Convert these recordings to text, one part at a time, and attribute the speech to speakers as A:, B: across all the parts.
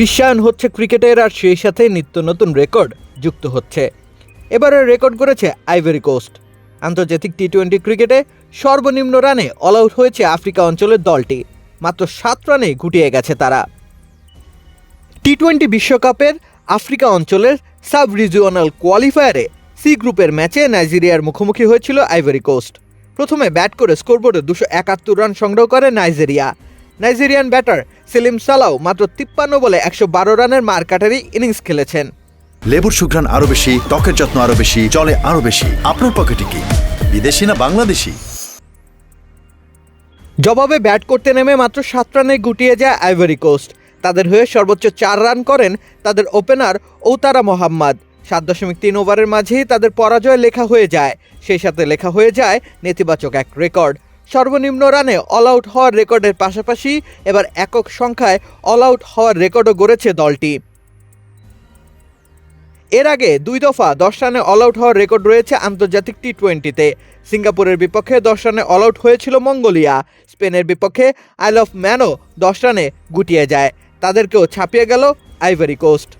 A: বিশ্বায়ন হচ্ছে ক্রিকেটের আর সেই সাথে নিত্য নতুন রেকর্ড যুক্ত হচ্ছে। এবারে রেকর্ড করেছে আইভরি কোস্ট। আন্তর্জাতিক টি টোয়েন্টি ক্রিকেটে সর্বনিম্ন রানে অল আউট হয়েছে আফ্রিকা অঞ্চলের দলটি। মাত্র সাত রানে গুটিয়ে গেছে তারা। টি টোয়েন্টি বিশ্বকাপের আফ্রিকা অঞ্চলের সাব রিজিওনাল কোয়ালিফায়ারে সি গ্রুপের ম্যাচে নাইজেরিয়ার মুখোমুখি হয়েছিল আইভরি কোস্ট। প্রথমে ব্যাট করে স্কোরবোর্ডে দুশো একাত্তর রান সংগ্রহ করে Nigeria. Nigerian batter Salim Salau মাত্র তিপ্পান্ন বলে একশো বারো রানের মারকাটারি ইনিংস খেলেছেন।
B: লেবুর সুঘ্রাণ আরও বেশি ত্বকের যত্ন আরও বেশি চলে আরও বেশি। আপনার পকেটে কি? বিদেশি না বাংলাদেশি?
A: জবাবে ব্যাট করতে নেমে মাত্র সাত রানে গুটিয়ে যায় আইভরি কোস্ট। তাদের হয়ে সর্বোচ্চ চার রান করেন তাদের ওপেনার ঔতারা মোহাম্মদ। সাত দশমিক তিন ওভারের মাঝেই তাদের পরাজয় লেখা হয়ে যায়। সেই সাথে লেখা হয়ে যায় নেতিবাচক এক রেকর্ড। সর্বনিম্ন রানে অল আউট হওয়ার রেকর্ডের পাশাপাশি এবার একক সংখ্যায় অল আউট হওয়ার রেকর্ডও গড়েছে দলটি। এর আগে দুই দফা দশ রানে অল আউট হওয়ার রেকর্ড রয়েছে আন্তর্জাতিক টি টোয়েন্টিতে সিঙ্গাপুরের বিপক্ষে দশ রানে অল আউট হয়েছিল মঙ্গোলিয়া। স্পেনের বিপক্ষে আইল অফ ম্যানও দশ রানে গুটিয়ে যায়। তাদেরকেও ছাপিয়ে গেল আইভারি কোস্ট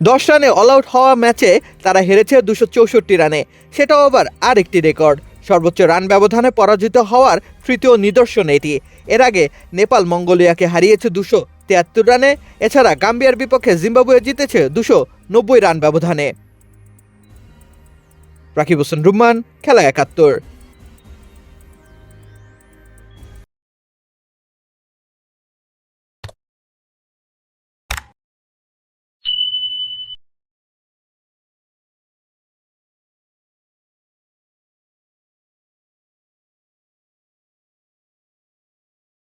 A: দশ রানে অল আউট হওয়া ম্যাচে তারা হেরেছে দুশো চৌষট্টি রানে। সেটাও আবার আরেকটি রেকর্ড। সর্বোচ্চ রান ব্যবধানে পরাজিত হওয়ার তৃতীয় নিদর্শন এটি। এর আগে নেপাল মঙ্গোলিয়াকে হারিয়েছে দুশো তিয়াত্তর রানে, এছাড়া গাম্বিয়ার বিপক্ষে জিম্বাবুয়ে জিতেছে দুশো নব্বই রান ব্যবধানে। রাকিব হোসেন রুম্মান, খেলা একাত্তর।